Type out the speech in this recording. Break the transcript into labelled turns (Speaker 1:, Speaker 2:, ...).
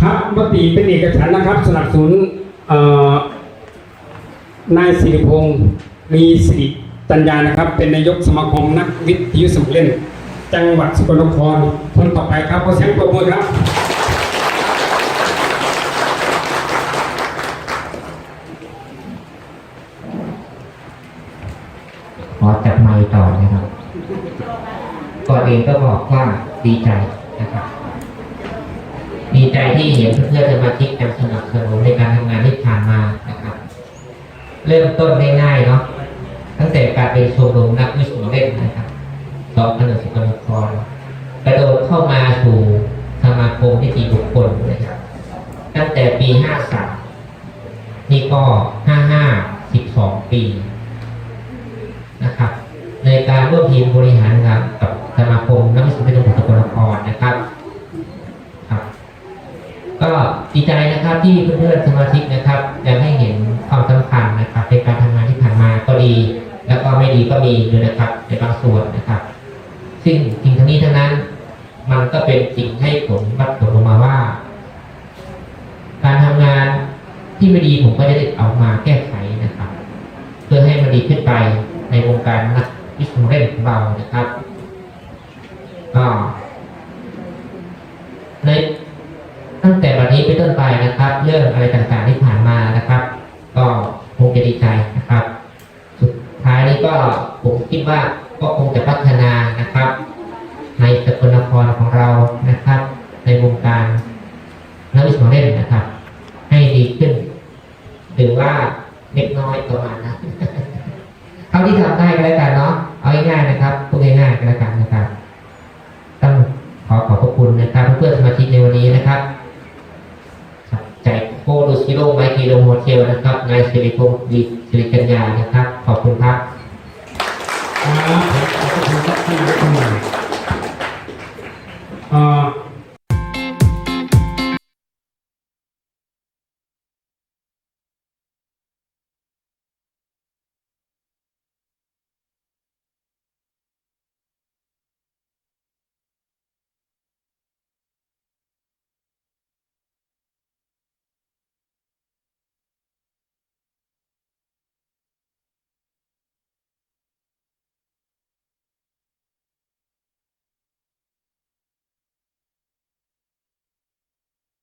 Speaker 1: ครับมติเป็นเอกฉันท์นะครับ สนับสนุนนายสิริพงศ์มีสิริจัญญานะครับ เป็นนายกสมาคมนักวิทยุสมเล่น จังหวัดสกลนครคนต่อไปครับขอเสียงปรบมือครับ
Speaker 2: ขอจับไมค์ต่อนะครับ ก่อนอื่นก็บอกว่าดีใจนะครับ ดีใจที่เห็นเพื่อนๆสมาชิกกันสนับสนุนในการทำงานที่ผ่านมานะครับ เริ่มต้นง่ายๆเนาะตั้งแต่การเป็นชมรมนักวิชาเล่นนะครับสองพันสิบกรครกระโดดเข้ามาสู่สมาคมที่ตีบุคคลนะครับ ตั้งแต่ปีห้าสามนี่ก็ห้าห้า ดีใจนะครับที่เพื่อนๆสมาชิกนะครับยังให้เห็นความสำคัญนะครับในการทำงานที่ผ่านมาก็ดี แล้วก็ไม่ดีก็มีด้วยนะครับในบางส่วนนะครับ ซึ่งสิ่งทั้งนี้ทั้งนั้น มันก็เป็นสิ่งให้ผลวัดผลออกมาว่า การทำงานที่ไม่ดีผมก็จะได้เอามาแก้ไขนะครับ เพื่อให้มันดีขึ้นไปในวงการนักวิชาเล่นของเรานะครับก็ใน ตั้งแต่วันนี้เป็นต้นไปนะครับ เรื่องอะไรต่างๆที่ผ่านมานะครับ ก็คงจะดีใจนะครับ สุดท้ายนี้ก็ผมคิดว่าก็คงจะพัฒนานะครับ ในสกลนครของเรานะครับ ในวงการนักวิชาเล่นนะครับ ให้ดีขึ้นหรือว่าเล็กน้อยประมาณนั้นเท่าที่ทำได้ก็แล้วกันเนาะเอาง่ายๆนะครับพูดง่ายๆก็แล้วกันนะครับ ต้องขอขอบพระคุณนะครับ นโคดูซิโรไมคีโรโฮเทลนะครับนายสิริพงศ์ดีสิริกัญญานะครับ ขอบคุณครับ
Speaker 1: ครับขอบคุณครับที่มา